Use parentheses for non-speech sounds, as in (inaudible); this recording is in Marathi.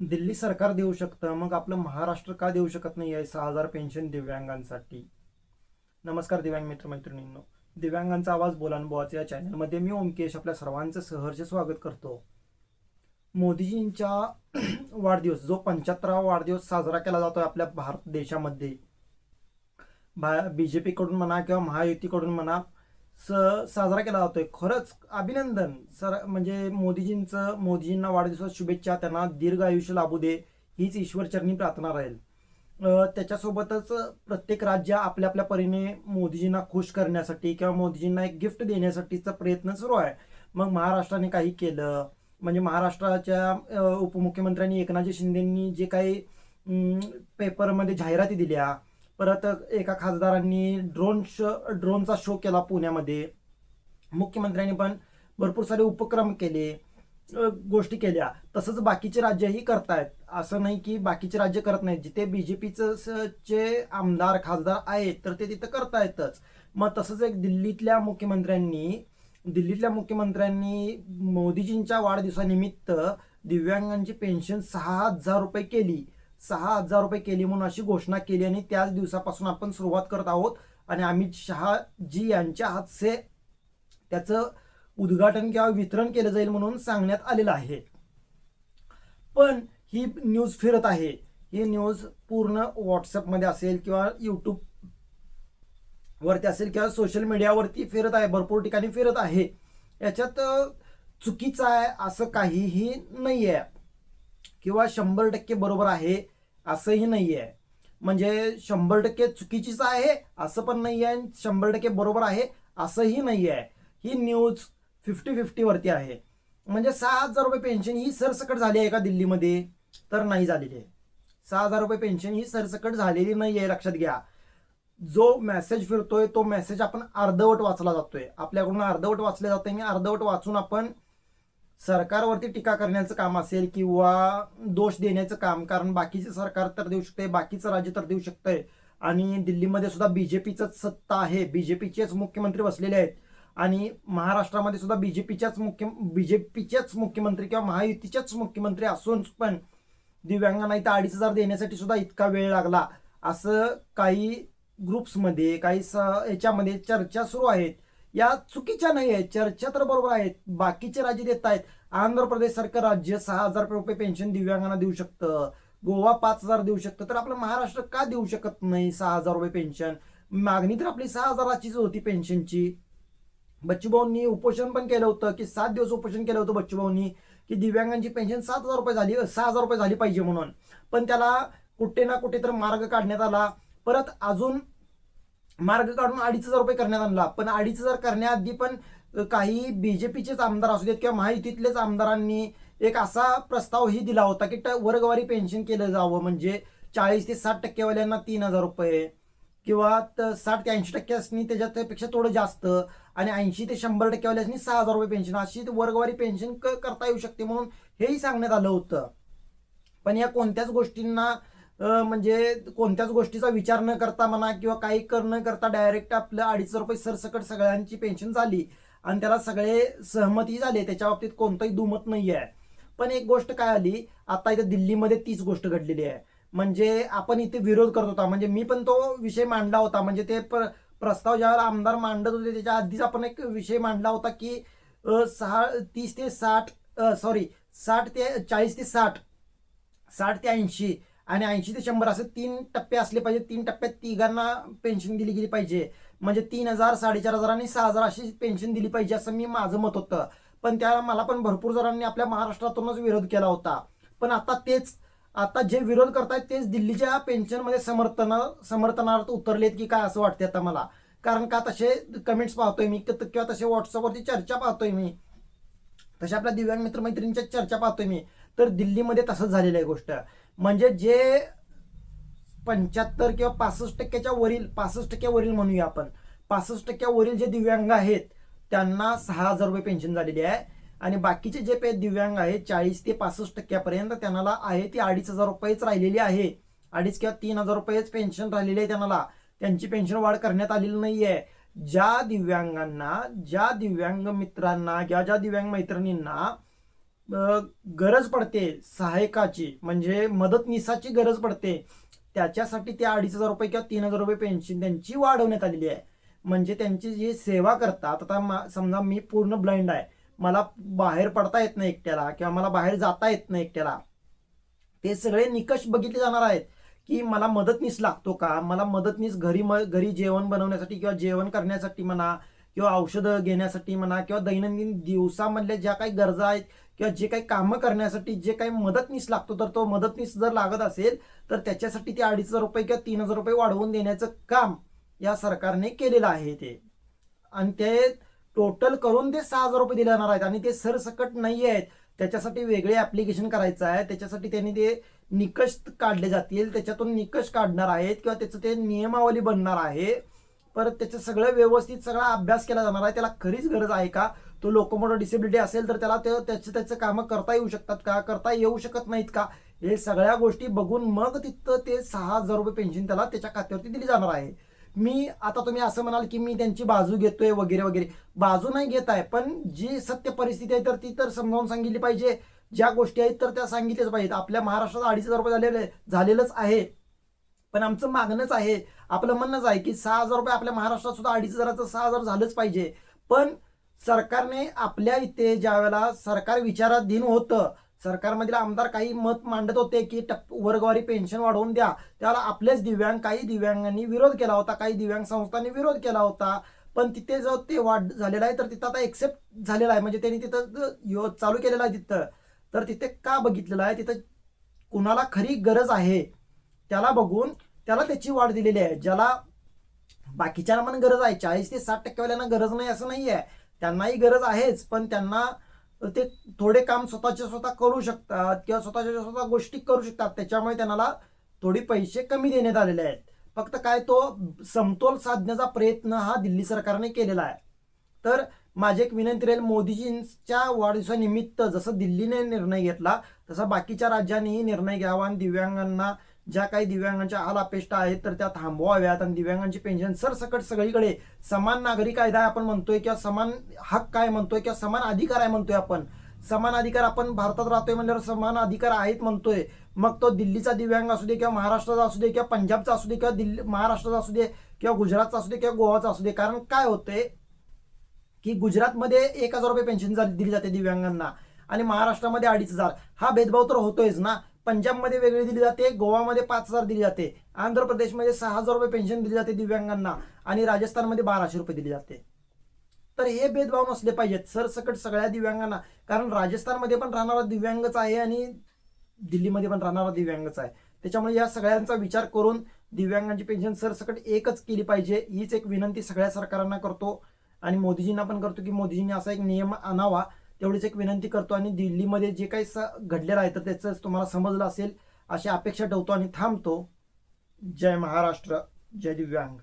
दिल्ली सरकार देऊ शकतं मग आपलं महाराष्ट्र का देऊ शकत नाही आहे सहा हजार पेन्शन दिव्यांगांसाठी? नमस्कार दिव्यांग मित्र मैत्रिणींनो. दिव्यांगांचा आवाज बोलानबोवाचे या चॅनलमध्ये मी ओमकेश आपल्या सर्वांचं सहर्ष स्वागत करतो. मोदीजींच्या (clears throat) वाढदिवस जो पंच्याहत्तरावा वाढदिवस साजरा केला जातोय आपल्या भारत देशामध्ये. भा बी जे पीकडून म्हणा किंवा महायुतीकडून म्हणा स साजरा केला जातोय. खरंच अभिनंदन. सर म्हणजे मोदीजींचं मोदीजींना वाढदिवसात शुभेच्छा. त्यांना दीर्घ आयुष्य लाभू दे. हीच ईश्वरचरणी प्रार्थना राहील. त्याच्यासोबतच प्रत्येक राज्य आपल्या आपल्या परीने मोदीजींना खुश करण्यासाठी किंवा मोदीजींना एक गिफ्ट देण्यासाठीचा प्रयत्न सुरू आहे. मग महाराष्ट्राने काही केलं. म्हणजे महाराष्ट्राच्या उपमुख्यमंत्र्यांनी एकनाथजी शिंदेंनी जे काही पेपरमध्ये जाहिराती दिल्या परत एका खासदारांनी ड्रोन शो ड्रोनचा शो केला पुण्यामध्ये. मुख्यमंत्र्यांनी पण भरपूर सारे उपक्रम केले गोष्टी केल्या. तसंच बाकीचे राज्यही करतायत. असं नाही की बाकीचे राज्य करत नाहीत. जिथे बी जे पीचं चे आमदार खासदार आहेत तर ते तिथं करतायतच. मग तसंच एक दिल्लीतल्या मुख्यमंत्र्यांनी दिल्लीतल्या मुख्यमंत्र्यांनी मोदीजींच्या वाढदिवसानिमित्त दिव्यांगांची पेन्शन सहा हजार रुपये केली. सहा हजार रुपये केली म्हणून अशी घोषणा केली आणि त्याच दिवसापासून आपण सुरुवात करत आहोत. आणि अमित शहा जी यांच्या हातचे त्याचं उद्घाटन किंवा वितरण केलं जाईल म्हणून सांगण्यात आलेलं आहे. पण ही न्यूज फिरत आहे. ही न्यूज पूर्ण व्हॉट्सअपमध्ये असेल किंवा यूट्यूब वरती असेल किंवा सोशल मीडियावरती फिरत आहे भरपूर ठिकाणी फिरत आहे. याच्यात चुकीचं आहे असं काहीही नाही आहे किंवा शंभर टक्के बरोबर आहे असंही नाही आहे म्हणजे शंभर टक्के चुकीचीच आहे असं पण नाही आहे आणि शंभर टक्के बरोबर आहे असंही नाही आहे ही न्यूज फिफ्टी फिफ्टीवरती आहे. म्हणजे सहा हजार रुपये पेन्शन ही सरसकट झाली आहे का दिल्लीमध्ये? तर नाही झालेली आहे. सहा हजार रुपये पेन्शन ही सरसकट झालेली नाही आहे लक्षात घ्या. जो मेसेज फिरतोय तो मेसेज आपण अर्धवट वाचला जातोय. आपल्याकडून अर्धवट वाचले जाते आणि अर्धवट वाचून आपण सरकारवरती टीका करण्याचं काम असेल किंवा दोष देण्याचं काम कारण बाकीचे सरकार तर देऊ शकते बाकीचं राज्य तर देऊ शकतंय. आणि दिल्लीमध्ये सुद्धा बीजेपीचंच सत्ता आहे. बीजेपीचेच मुख्यमंत्री बसलेले आहेत. आणि महाराष्ट्रामध्ये सुद्धा बीजेपीच्याच मुख्य बीजेपीचेच मुख्यमंत्री किंवा महायुतीच्याच मुख्यमंत्री असून पण दिव्यांगांना इथं अडीच हजार देण्यासाठी सुद्धा इतका वेळ लागला. असं काही ग्रुप्समध्ये काही स याच्यामध्ये चर्चा सुरू आहेत. या चुकीच्या नाही आहेत. चर्चा तर बरोबर आहेत. बाकीचे राज्य देत आहेत. आंध्र प्रदेश सारखं राज्य सहा हजार रुपये पेन्शन दिव्यांगांना देऊ शकतं. गोवा पाच हजार देऊ शकतं. तर आपलं महाराष्ट्र का देऊ शकत नाही सहा हजार रुपये पेन्शन मागणी तर आपली सहा हजाराचीच होती पेन्शनची बच्चूभाऊंनी उपोषण पण केलं होतं की सात दिवस उपोषण केलं होतं बच्चूभाऊंनी की दिव्यांगांची पेन्शन सात हजार रुपये झाली सहा हजार रुपये झाली पाहिजे म्हणून. पण त्याला कुठे ना कुठे तर मार्ग काढण्यात आला. परत अजून मार्ग काढून अडीच हजार रुपये करण्यात आणला. पण अडीच हजार करण्याआधी पण काही बीजेपीचेच आमदार असू देत किंवा महायुतीतलेच आमदारांनी एक असा प्रस्तावही दिला होता की ट- वर्गवारी पेन्शन केलं जावं. म्हणजे चाळीस ते साठ टक्केवाल्यांना तीन हजार रुपये किंवा साठ ते ऐंशी टक्के त्याच्यात त्यापेक्षा थोडं जास्त आणि ऐंशी ते शंभर टक्केवाल्यासनी सहा हजार रुपये पेन्शन. अशी वर्गवारी पेन्शन करता येऊ शकते म्हणून हेही सांगण्यात आलं होतं. पण या कोणत्याच गोष्टींना म्हणजे कोणत्याच गोष्टीचा विचार न करता म्हणा किंवा काही कर न करता डायरेक्ट आपलं अडीच रुपये सरसकट सगळ्यांची पेन्शन झाली आणि त्याला सगळे सहमती झाले त्याच्या बाबतीत कोणतंही दुमत नाही आहे पण एक गोष्ट काय आली आता इथे दिल्लीमध्ये तीच गोष्ट घडलेली आहे. म्हणजे आपण इथे विरोध करत होता म्हणजे मी पण तो विषय मांडला होता. म्हणजे ते प्र- प्रस्ताव ज्यावेळेला आमदार मांडत होते त्याच्या आधीच आपण एक विषय मांडला होता की सहा तीस ते साठ सॉरी साठ ते चाळीस ते साठ साठ ते ऐंशी आणि ऐंशी ते शंभर असे तीन टप्पे असले पाहिजे. तीन टप्प्यात तिघांना पेन्शन दिली गेली पाहिजे. म्हणजे तीन हजार साडेचार हजार आणि सहा हजार अशी पेन्शन दिली पाहिजे असं मी माझं मत होतं. पण त्या मला पण भरपूर जणांनी आपल्या महाराष्ट्रातूनच विरोध केला होता. पण आता तेच आता जे विरोध करतायत तेच दिल्लीच्या पेन्शनमध्ये समर्थन समर्थनार्थ उतरलेत की काय असं वाटते आता मला. कारण का तसे कमेंट्स पाहतोय मी किंवा तसे व्हॉट्सअपवरती चर्चा पाहतोय मी. तशा आपल्या दिव्यांग मित्रमैत्रिणींच्या चर्चा पाहतोय मी. तर दिल्लीमध्ये तसंच झालेलं आहे गोष्ट. म्हणजे जे पंच्याहत्तर किंवा पासष्ट टक्क्याच्या वरील पासष्ट टक्क्यावरील म्हणूया आपण. पासष्ट टक्क्यावरील जे दिव्यांग आहेत त्यांना सहा हजार रुपये पेन्शन झालेली आहे. आणि बाकीचे जे पे दिव्यांग आहेत चाळीस ते पासष्ट टक्क्यापर्यंत त्यांना आहे ती अडीच हजार रुपयेच राहिलेली आहे. अडीच किंवा तीन हजार रुपयेच पेन्शन राहिलेली आहे त्यांना. त्यांची पेन्शन वाढ करण्यात आलेली नाही आहे ज्या दिव्यांगांना ज्या दिव्यांग मित्रांना किंवा ज्या दिव्यांग मैत्रिणींना गरज पडते सहायकाची म्हणजे मदतनीसाची गरज पडते. त्याच्यासाठी ते अडीच हजार रुपये किंवा तीन हजार रुपये पेन्शन त्यांची वाढवण्यात आलेली आहे. म्हणजे त्यांची जी सेवा करतात आता मा- समजा मी पूर्ण ब्लाइंड आहे. मला बाहेर पडता येत नाही एकट्याला किंवा मला बाहेर जाता येत नाही एकट्याला. ते सगळे निकष बघितले जाणार आहेत की मला मदतनीस लागतो का? मला मदतनीस घरी म घरी जेवण बनवण्यासाठी किंवा जेवण करण्यासाठी म्हणा किंवा औषधं घेण्यासाठी म्हणा किंवा दैनंदिन दिवसामधल्या ज्या काही गरजा आहेत किंवा जे काही कामं करण्यासाठी जे काही मदतनीस लागतो तर तो मदतनीस जर लागत असेल तर त्याच्यासाठी ते अडीच हजार रुपये किंवा तीन हजार रुपये वाढवून देण्याचं काम या सरकारने केलेलं आहे ते. आणि ते टोटल करून ते सहा हजार रुपये दिले जाणार आहेत आणि ते सरसकट नाही आहेत. त्याच्यासाठी वेगळे ॲप्लिकेशन करायचं आहे. त्याच्यासाठी त्यांनी ते निकष काढले जातील. त्याच्यातून निकष काढणार आहेत किंवा त्याचं ते नियमावली बनणार आहे. परत त्याचं सगळं व्यवस्थित सगळा अभ्यास केला जाणार आहे. त्याला खरीच गरज आहे का? तो लोकोमोटर डिसेबिलिटी असेल तर त्याला ते त्याचं त्याचं कामं करता येऊ शकतात का? करता येऊ शकत नाहीत का? हे सगळ्या गोष्टी बघून मग तिथं ते सहा हजार रुपये पेन्शन त्याला त्याच्या खात्यावरती दिली जाणार आहे. मी आता तुम्ही असं म्हणाल की मी त्यांची बाजू घेतोय वगैरे वगैरे. बाजू नाही घेत आहे पण जी सत्य परिस्थिती आहे तर ती तर समजावून सांगितली पाहिजे. ज्या गोष्टी आहेत तर त्या सांगितल्याच पाहिजेत. आपल्या महाराष्ट्रात अडीच हजार रुपये झालेले झालेलंच आहे. पण आमचं मागणंच आहे. आपलं म्हणणंच आहे की सहा हजार रुपये आपल्या महाराष्ट्रात सुद्धा अडीच हजाराचं सहा हजार झालंच पाहिजे. पण सरकारने आपल्या इथे ज्या वेळेला सरकार विचाराधीन होतं सरकारमधील आमदार काही मत मांडत होते की टप वर्गवारी पेन्शन वाढवून द्या. त्याला आपलेच दिव्यांग काही दिव्यांगांनी विरोध केला होता काही दिव्यांग संस्थांनी विरोध केला होता. पण तिथे जर ते वाढ झालेला आहे तर तिथं आता एक्सेप्ट झालेला आहे. म्हणजे त्यांनी तिथं यो- चालू केलेलं आहे तिथं. तर तिथे का बघितलेलं आहे? तिथं कुणाला खरी गरज आहे? त्याला बघून त्याला त्याची वाढ दिलेली आहे. ज्याला बाकीच्यांना पण गरज आहे. चाळीस ते साठ टक्केवाल्यांना गरज नाही असं नाही आहे त्यांनाही गरज आहेच पण त्यांना ते थोडे काम स्वतःचे स्वतः करू शकतात किंवा स्वतःच्या स्वतः गोष्टी करू शकतात. त्याच्यामुळे त्यांना थोडी पैसे कमी देण्यात आलेले आहेत. फक्त काय तो समतोल साधण्याचा प्रयत्न हा दिल्ली सरकारने केलेला आहे. तर माझी एक विनंती राहील मोदीजींच्या वाढदिवसानिमित्त जसं दिल्लीने निर्णय घेतला तसा बाकीच्या राज्यांनीही निर्णय घ्यावा आणि दिव्यांगांना ज्या काही दिव्यांगांच्या आलापेष्टा अपेष्टा आहेत तर त्या थांबवाव्यात. आणि दिव्यांगांची पेन्शन सरसकट सगळीकडे समान नागरी कायदा आपण म्हणतोय किंवा समान हक्क काय म्हणतोय किंवा समान अधिकार आहे म्हणतोय आपण. समान अधिकार आपण भारतात राहतोय म्हणल्यावर समान अधिकार आहेत म्हणतोय. मग तो दिल्लीचा दिव्यांग असू दे किंवा महाराष्ट्राचा असू दे किंवा पंजाबचा असू दे किंवा दिल्ली महाराष्ट्राचा असू दे किंवा गुजरातचा असू दे किंवा गोवाचा असू दे. कारण काय होतंय की गुजरातमध्ये एक हजार रुपये पेन्शन दिली जाते दिव्यांगांना. आणि महाराष्ट्रामध्ये अडीच हजार. हा भेदभाव तर होतोयच ना. पंजाबमध्ये वेगळी दिली जाते गोवामध्ये पाच हजार दिली जाते आंध्र प्रदेशमध्ये सहा हजार रुपये पेन्शन दिली जाते दिव्यांगांना आणि राजस्थानमध्ये बाराशे रुपये दिली जाते. तर हे भेदभाव नसले पाहिजेत सरसकट सगळ्या दिव्यांगांना. कारण राजस्थानमध्ये पण राहणारा दिव्यांगच आहे आणि दिल्लीमध्ये पण राहणारा दिव्यांगच आहे. त्याच्यामुळे या सगळ्यांचा विचार करून दिव्यांगांची पेन्शन सरसकट एकच केली पाहिजे हीच एक विनंती सगळ्या सरकारांना करतो. आणि मोदीजींना पण करतो की मोदीजींनी असा एक नियम आणावा. तेवढीच एक विनंती करतो आणि दिल्लीमध्ये जे काही स घडलेलं आहे तर त्याचं तुम्हाला समजलं असेल अशी अपेक्षा ठेवतो आणि थांबतो. जय महाराष्ट्र जय दिव्यांग.